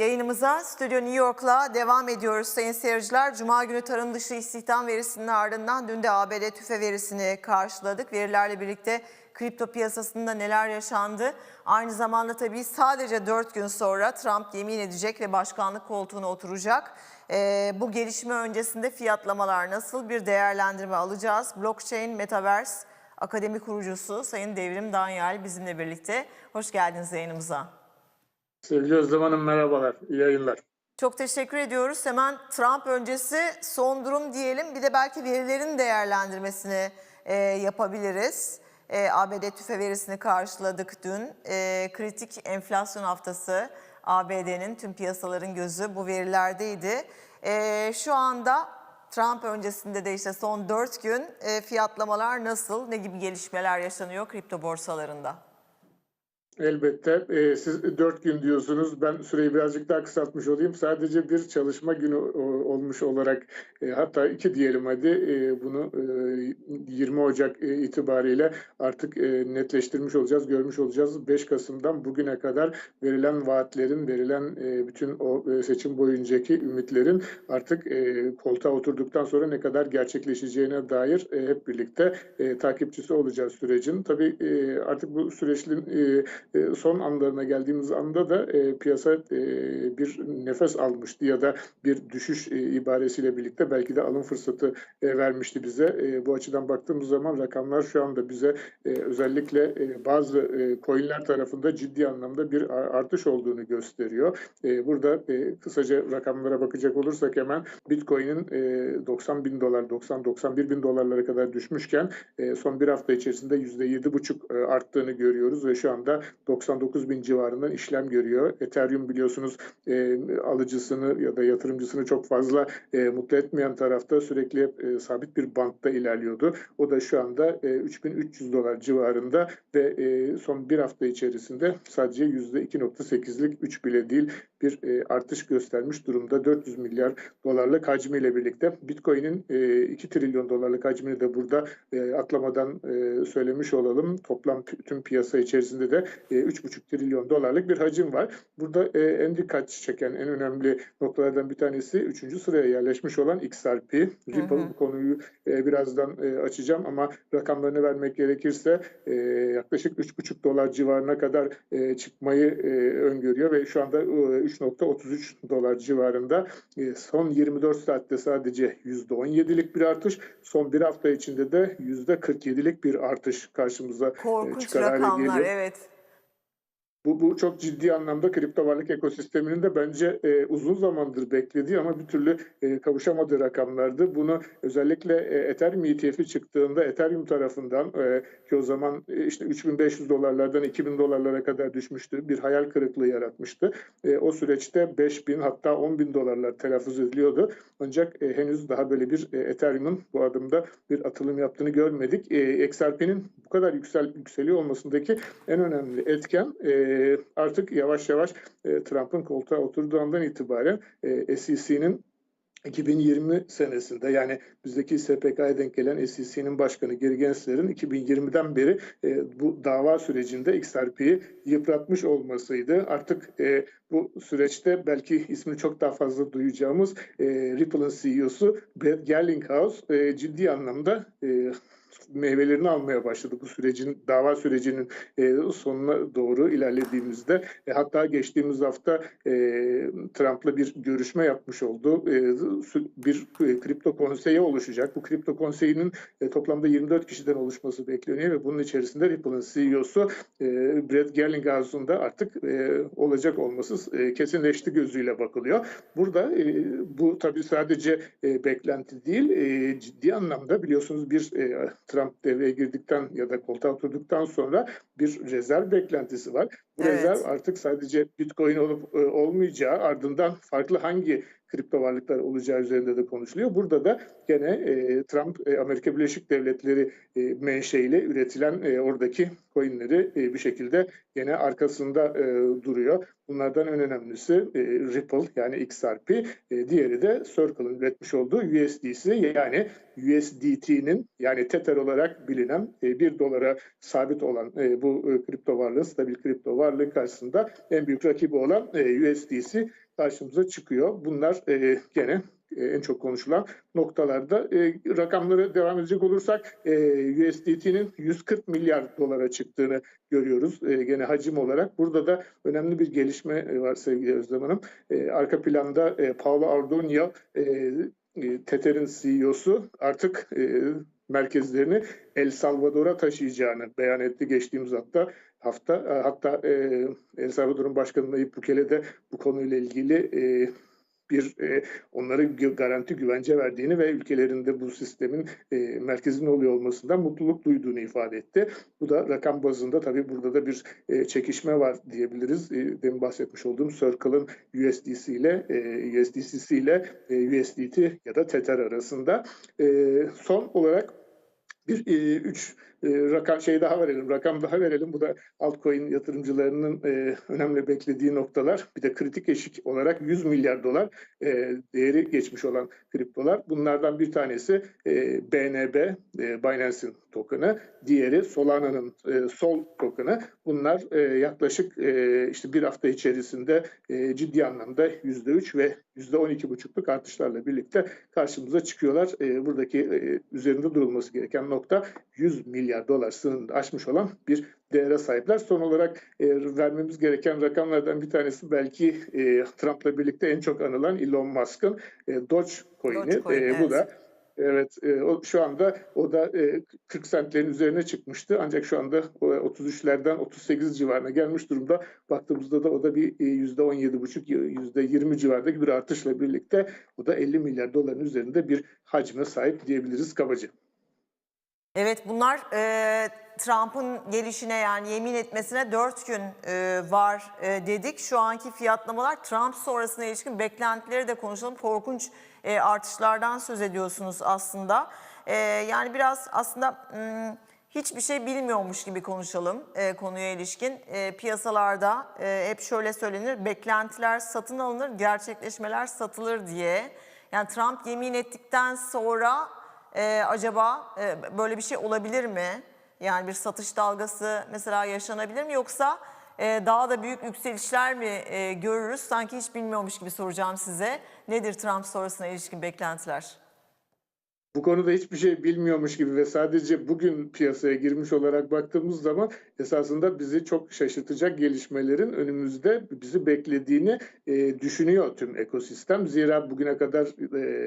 yayınımıza Stüdyo New York'la devam ediyoruz sayın seyirciler. Cuma günü tarım dışı istihdam verisinin ardından dün de ABD tüfe verisini karşıladık. Verilerle birlikte kripto piyasasında neler yaşandı? Aynı zamanda tabii sadece 4 gün sonra Trump yemin edecek ve başkanlık koltuğuna oturacak. Ee, bu gelişme öncesinde fiyatlamalar nasıl bir değerlendirme alacağız? Blockchain, Metaverse Akademi kurucusu Sayın Devrim Danyal bizimle birlikte. Hoş geldiniz yayınımıza. Sevgili Özlem Hanım merhabalar, iyi yayınlar. Çok teşekkür ediyoruz. Hemen Trump öncesi son durum diyelim. Bir de belki verilerin değerlendirmesini e, yapabiliriz. E, ABD tüfe verisini karşıladık dün. E, kritik enflasyon haftası ABD'nin tüm piyasaların gözü bu verilerdeydi. E, şu anda Trump öncesinde de işte son 4 gün e, fiyatlamalar nasıl, ne gibi gelişmeler yaşanıyor kripto borsalarında? Elbette e, siz dört gün diyorsunuz. Ben süreyi birazcık daha kısaltmış olayım. Sadece bir çalışma günü olmuş olarak e, hatta iki diyelim hadi e, bunu e, 20 Ocak e, itibariyle artık e, netleştirmiş olacağız, görmüş olacağız. 5 Kasım'dan bugüne kadar verilen vaatlerin, verilen e, bütün o e, seçim boyuncaki ümitlerin artık e, koltuğa oturduktan sonra ne kadar gerçekleşeceğine dair e, hep birlikte e, takipçisi olacağız sürecin. Tabii e, artık bu süreçin e, e, son anlarına geldiğimiz anda da e, piyasa e, bir nefes almıştı ya da bir düşüş e, ibaresiyle birlikte belki de alım fırsatı e, vermişti bize. E, bu açıdan baktığımız zaman rakamlar şu anda bize e, özellikle e, bazı e, coinler tarafında ciddi anlamda bir artış olduğunu gösteriyor. E, burada e, kısaca rakamlara bakacak olursak hemen Bitcoin'in e, 90 bin dolar, 90-91 bin dolarlara kadar düşmüşken e, son bir hafta içerisinde %7,5 e, arttığını görüyoruz ve şu anda 99 bin civarından işlem görüyor. Ethereum biliyorsunuz e, alıcısını ya da yatırımcısını çok fazla e, mutlu etmeyen tarafta sürekli e, sabit bir bantta ilerliyordu. O da şu anda e, 3300 dolar civarında ve e, son bir hafta içerisinde sadece %2.8'lik 3 bile değil bir e, artış göstermiş durumda. 400 milyar dolarlık hacmiyle birlikte Bitcoin'in e, 2 trilyon dolarlık hacmini de burada e, atlamadan e, söylemiş olalım. Toplam tüm piyasa içerisinde de e, 3,5 trilyon dolarlık bir hacim var. Burada e, en dikkat çeken en önemli noktalardan bir tanesi 3. sıraya yerleşmiş olan XRP. Ripple bu konuyu e, birazdan e, açacağım ama rakamlarını vermek gerekirse e, yaklaşık 3,5 dolar civarına kadar e, çıkmayı e, öngörüyor ve şu anda e, 3.33 dolar civarında e, son 24 saatte sadece %17'lik bir artış, son bir hafta içinde de %47'lik bir artış karşımıza e, Korkunç çıkar hale geliyor. evet. Bu, bu çok ciddi anlamda kripto varlık ekosisteminin de bence e, uzun zamandır beklediği ama bir türlü e, kavuşamadığı rakamlardı. Bunu özellikle e, Ethereum ETF'i çıktığında Ethereum tarafından e, ki o zaman e, işte 3500 dolarlardan 2000 dolarlara kadar düşmüştü. Bir hayal kırıklığı yaratmıştı. E, o süreçte 5000 hatta 10.000 dolarlar telaffuz ediliyordu. Ancak e, henüz daha böyle bir e, Ethereum'un bu adımda bir atılım yaptığını görmedik. E, XRP'nin bu kadar yüksel yükseliyor olmasındaki en önemli etken e, artık yavaş yavaş e, Trump'ın koltuğa oturduğu andan itibaren e, SEC'nin 2020 senesinde yani bizdeki SPK'ya denk gelen SEC'nin başkanı Gary Gensler'in 2020'den beri e, bu dava sürecinde XRP'yi yıpratmış olmasıydı. Artık e, bu süreçte belki ismini çok daha fazla duyacağımız e, Ripple'ın CEO'su Brad Garlinghouse e, ciddi anlamda e, meyvelerini almaya başladı bu sürecin dava sürecinin e, sonuna doğru ilerlediğimizde e, hatta geçtiğimiz hafta e, Trump'la bir görüşme yapmış oldu. E, bir e, kripto konseyi oluşacak. Bu kripto konseyinin e, toplamda 24 kişiden oluşması bekleniyor ve bunun içerisinde Ripple'ın CEO'su e, Brad Garlinghouse'un da artık e, olacak olması e, kesinleşti gözüyle bakılıyor. Burada e, bu tabii sadece e, beklenti değil, e, ciddi anlamda biliyorsunuz bir e, Trump devreye girdikten ya da koltuğa oturduktan sonra bir rezerv beklentisi var. Bu Evet. rezerv artık sadece Bitcoin olup e, olmayacağı ardından farklı hangi kripto varlıklar olacağı üzerinde de konuşuluyor. Burada da gene e, Trump e, Amerika Birleşik Devletleri e, menşeili üretilen e, oradaki coinleri e, bir şekilde gene arkasında e, duruyor. Bunlardan en önemlisi e, Ripple yani XRP, e, diğeri de Circle'ın üretmiş olduğu USDC yani USDT'nin yani Tether olarak bilinen e, 1 dolara sabit olan e, bu e, kripto varlığın, stabil kripto varlığın karşısında en büyük rakibi olan e, USDC karşımıza çıkıyor. Bunlar e, gene e, en çok konuşulan noktalarda. E, rakamlara devam edecek olursak e, USDT'nin 140 milyar dolara çıktığını görüyoruz e, gene hacim olarak. Burada da önemli bir gelişme e, var sevgili Özlem Hanım. E, arka planda e, Paolo Ardonio e, e, Tether'in CEO'su artık e, merkezlerini El Salvador'a taşıyacağını beyan etti geçtiğimiz hafta. Hafta e, hatta e, El Salvador'un başkanı Nayib Bukele de bu konuyla ilgili e, bir e, onlara garanti güvence verdiğini ve ülkelerinde bu sistemin e, merkezinde oluyor olmasından mutluluk duyduğunu ifade etti. Bu da rakam bazında tabii burada da bir e, çekişme var diyebiliriz. E, demin bahsetmiş olduğum Circle'ın USDC ile e, USDC'si ile e, USDT ya da Tether arasında. E, son olarak bir e, üç rakam şey daha verelim, rakam daha verelim. Bu da altcoin yatırımcılarının e, önemli beklediği noktalar. Bir de kritik eşik olarak 100 milyar dolar e, değeri geçmiş olan kriptolar. Bunlardan bir tanesi e, BNB, e, Binance'in token'ı. Diğeri Solana'nın e, Sol token'ı. Bunlar e, yaklaşık e, işte bir hafta içerisinde e, ciddi anlamda %3 ve %12,5'luk artışlarla birlikte karşımıza çıkıyorlar. E, buradaki e, üzerinde durulması gereken nokta 100 milyar dolar sınırını aşmış olan bir değere sahipler. Son olarak e, vermemiz gereken rakamlardan bir tanesi belki e, Trump'la birlikte en çok anılan Elon Musk'ın e, Dogecoin'i. Dogecoin, E, bu evet. da Evet, e, o, şu anda o da e, 40 sentlerin üzerine çıkmıştı. Ancak şu anda o 33'lerden 38 civarına gelmiş durumda. Baktığımızda da o da bir e, %17,5, %20 civardaki bir artışla birlikte o da 50 milyar doların üzerinde bir hacme sahip diyebiliriz kabaca. Evet bunlar e, Trump'ın gelişine yani yemin etmesine 4 gün e, var e, dedik. Şu anki fiyatlamalar Trump sonrasına ilişkin beklentileri de konuşalım. Korkunç e, artışlardan söz ediyorsunuz aslında. E, yani biraz aslında hmm, hiçbir şey bilmiyormuş gibi konuşalım e, konuya ilişkin. E, piyasalarda e, hep şöyle söylenir beklentiler satın alınır gerçekleşmeler satılır diye. Yani Trump yemin ettikten sonra ee, acaba e, böyle bir şey olabilir mi? Yani bir satış dalgası mesela yaşanabilir mi yoksa e, daha da büyük yükselişler mi e, görürüz? Sanki hiç bilmiyormuş gibi soracağım size. Nedir Trump sonrasına ilişkin beklentiler? Bu konuda hiçbir şey bilmiyormuş gibi ve sadece bugün piyasaya girmiş olarak baktığımız zaman esasında bizi çok şaşırtacak gelişmelerin önümüzde bizi beklediğini e, düşünüyor tüm ekosistem. Zira bugüne kadar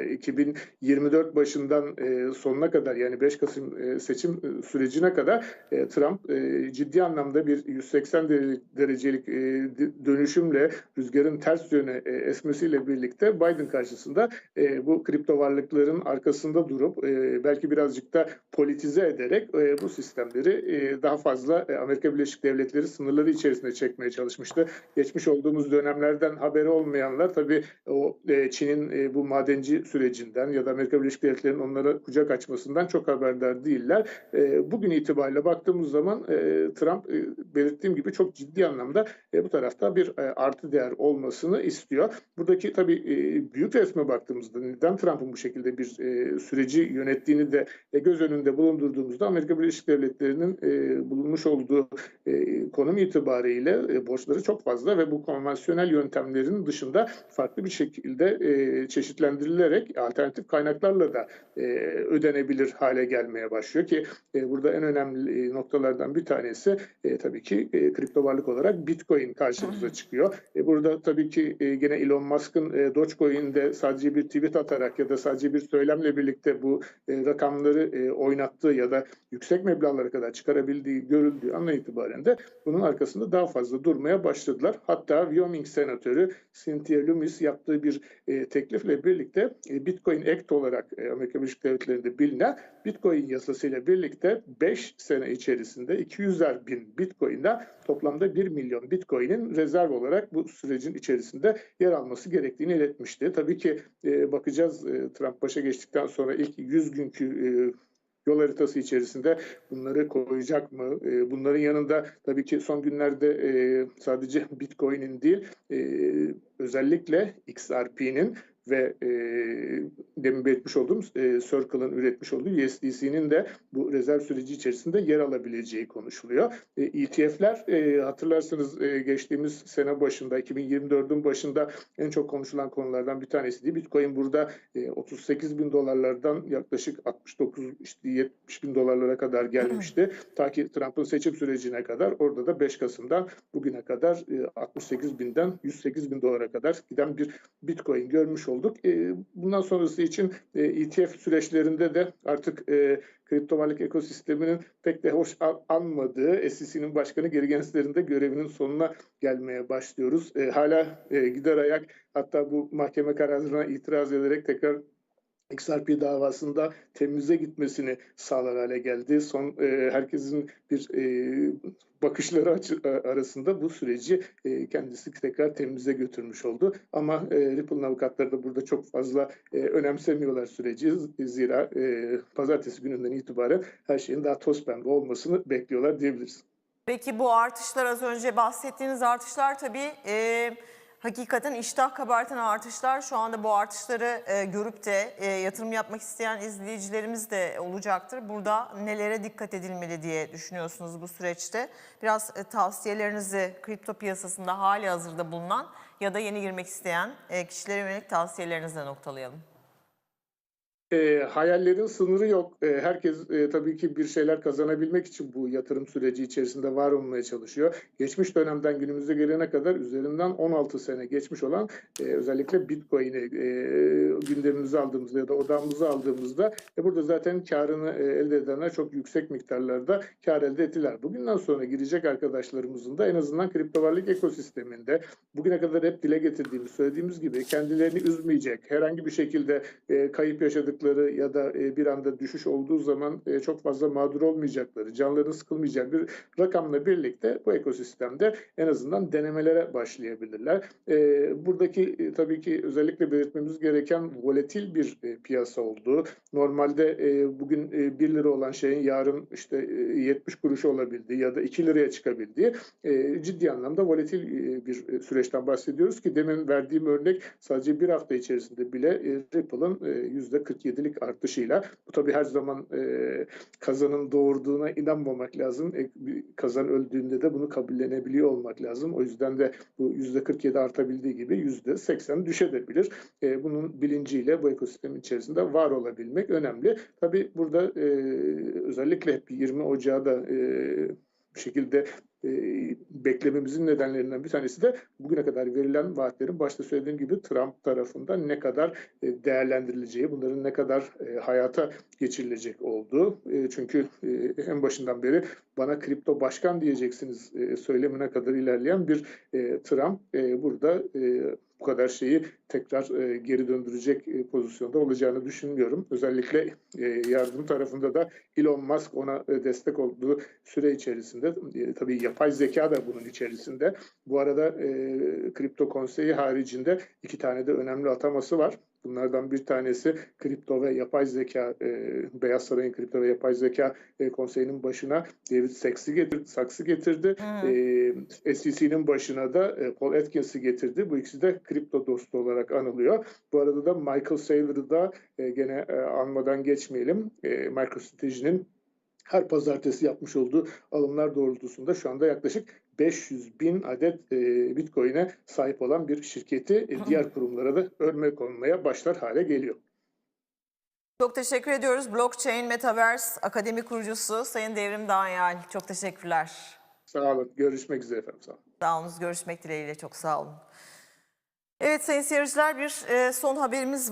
e, 2024 başından e, sonuna kadar yani 5 Kasım e, seçim e, sürecine kadar e, Trump e, ciddi anlamda bir 180 dere- derecelik e, dönüşümle rüzgarın ters yöne e, esmesiyle birlikte Biden karşısında e, bu kripto varlıkların arkasında durup e, belki birazcık da politize ederek e, bu sistemleri e, daha fazla e, Amerika Birleşik Devletleri sınırları içerisine çekmeye çalışmıştı. Geçmiş olduğumuz dönemlerden haberi olmayanlar tabii o e, Çin'in e, bu madenci sürecinden ya da Amerika Birleşik Devletleri'nin onlara kucak açmasından çok haberdar değiller. E, bugün itibariyle baktığımız zaman e, Trump e, belirttiğim gibi çok ciddi anlamda e, bu tarafta bir e, artı değer olmasını istiyor. Buradaki tabii e, büyük resme baktığımızda neden Trump'ın bu şekilde bir e, süreci yönettiğini de göz önünde bulundurduğumuzda Amerika Birleşik Devletleri'nin e, bulunmuş olduğu e, konum itibariyle e, borçları çok fazla ve bu konvansiyonel yöntemlerin dışında farklı bir şekilde çeşitlendirilerek alternatif kaynaklarla da ödenebilir hale gelmeye başlıyor ki burada en önemli noktalardan bir tanesi tabii ki kripto varlık olarak Bitcoin karşımıza çıkıyor. Burada tabii ki gene Elon Musk'ın Dogecoin'de sadece bir tweet atarak ya da sadece bir söylemle birlikte bu e, rakamları e, oynattığı ya da yüksek meblağlara kadar çıkarabildiği görüldüğü andan itibaren de bunun arkasında daha fazla durmaya başladılar. Hatta Wyoming senatörü Cynthia Lummis yaptığı bir e, teklifle birlikte e, Bitcoin Act olarak e, Amerika Birleşik Devletleri'nde bilinen Bitcoin yasasıyla birlikte 5 sene içerisinde 200'er bin Bitcoin'den toplamda 1 milyon Bitcoin'in rezerv olarak bu sürecin içerisinde yer alması gerektiğini iletmişti. Tabii ki e, bakacağız e, Trump başa geçtikten sonra ilk 100 günkü e, yol haritası içerisinde bunları koyacak mı? E, bunların yanında tabii ki son günlerde e, sadece Bitcoin'in değil e, özellikle XRP'nin ve e, demin belirtmiş olduğum e, Circle'ın üretmiş olduğu USDC'nin de bu rezerv süreci içerisinde yer alabileceği konuşuluyor. E, ETF'ler e, hatırlarsınız e, geçtiğimiz sene başında 2024'ün başında en çok konuşulan konulardan bir tanesiydi. Bitcoin burada e, 38 bin dolarlardan yaklaşık 69 işte 70 bin dolarlara kadar gelmişti. Ta ki Trump'ın seçim sürecine kadar orada da 5 Kasım'dan bugüne kadar e, 68 binden 108 bin dolara kadar giden bir Bitcoin görmüş olduk. E, bundan sonrası için e, ETF süreçlerinde de artık e, kripto varlık ekosisteminin pek de hoş an- anmadığı SEC'nin başkanı Gary Gensler'in de görevinin sonuna gelmeye başlıyoruz. E, hala e, gider ayak hatta bu mahkeme kararına itiraz ederek tekrar XRP davasında temize gitmesini sağlar hale geldi. Son e, herkesin bir e, bakışları arasında bu süreci e, kendisi tekrar temize götürmüş oldu. Ama e, Ripple'ın avukatları da burada çok fazla e, önemsemiyorlar süreci. Zira e, pazartesi gününden itibaren her şeyin daha toz pembe olmasını bekliyorlar diyebiliriz. Peki bu artışlar az önce bahsettiğiniz artışlar tabii e, hakikaten iştah kabartan artışlar. Şu anda bu artışları e, görüp de e, yatırım yapmak isteyen izleyicilerimiz de olacaktır. Burada nelere dikkat edilmeli diye düşünüyorsunuz bu süreçte? Biraz e, tavsiyelerinizi kripto piyasasında hali hazırda bulunan ya da yeni girmek isteyen e, kişilere yönelik tavsiyelerinizle noktalayalım. E, hayallerin sınırı yok. E, herkes e, tabii ki bir şeyler kazanabilmek için bu yatırım süreci içerisinde var olmaya çalışıyor. Geçmiş dönemden günümüze gelene kadar üzerinden 16 sene geçmiş olan e, özellikle Bitcoin'i e, gündemimize aldığımızda ya da odamıza aldığımızda e, burada zaten karını e, elde edenler çok yüksek miktarlarda kar elde ettiler. Bugünden sonra girecek arkadaşlarımızın da en azından kripto varlık ekosisteminde bugüne kadar hep dile getirdiğimiz, söylediğimiz gibi kendilerini üzmeyecek, herhangi bir şekilde e, kayıp yaşadıkları ya da e, bir anda düşüş olduğu zaman e, çok fazla mağdur olmayacakları, canlarını sıkılmayacak bir rakamla birlikte bu ekosistemde en azından denemelere başlayabilirler. E, buradaki tabii ki özellikle belirtmemiz gereken volatil bir piyasa olduğu. Normalde bugün e, 1 lira olan şeyin yarın işte e, 70 kuruş olabildiği ya da 2 liraya çıkabildiği ciddi anlamda volatil bir süreçten bahsediyoruz ki demin verdiğim örnek sadece bir hafta içerisinde bile e, Ripple'ın e, %47'lik artışıyla bu tabii her zaman e, kazanın doğurduğuna inanmamak lazım. E, kazan öldüğünde de bunu kabullenebiliyor olmak lazım. O yüzden de bu %47 artabildiği gibi %80 düşebilir. E, bunun bilinciyle bu ekosistemin içerisinde var olabilmek önemli. Tabii burada e, özellikle hep 20 Ocağı da e, bir şekilde e, beklememizin nedenlerinden bir tanesi de bugüne kadar verilen vaatlerin başta söylediğim gibi Trump tarafından ne kadar e, değerlendirileceği, bunların ne kadar e, hayata geçirilecek olduğu. Çünkü en başından beri bana kripto başkan diyeceksiniz e, söylemine kadar ilerleyen bir Trump burada bu kadar şeyi tekrar e, geri döndürecek e, pozisyonda olacağını düşünmüyorum. Özellikle e, yardım tarafında da Elon Musk ona e, destek olduğu süre içerisinde e, tabii yapay zeka da bunun içerisinde. Bu arada e, kripto konseyi haricinde iki tane de önemli ataması var. Bunlardan bir tanesi kripto ve yapay zeka, e, Beyaz Saray'ın kripto ve yapay zeka e, konseyinin başına David Sacks'ı getirdi, Sacks'ı getirdi. E, SEC'nin başına da e, Paul Atkins'i getirdi. Bu ikisi de kripto dostu olarak anılıyor. Bu arada da Michael Saylor'ı da e, gene e, anmadan geçmeyelim. E, MicroStrategy'nin her pazartesi yapmış olduğu alımlar doğrultusunda şu anda yaklaşık 500 bin adet e, Bitcoin'e sahip olan bir şirketi e, diğer kurumlara da örnek olmaya başlar hale geliyor. Çok teşekkür ediyoruz. Blockchain Metaverse Akademi kurucusu Sayın Devrim Danyal. Çok teşekkürler. Sağ olun. Görüşmek üzere efendim. Sağ olun. Sağ olun. Görüşmek dileğiyle. Çok sağ olun. Evet sayın seyirciler bir e, son haberimiz var.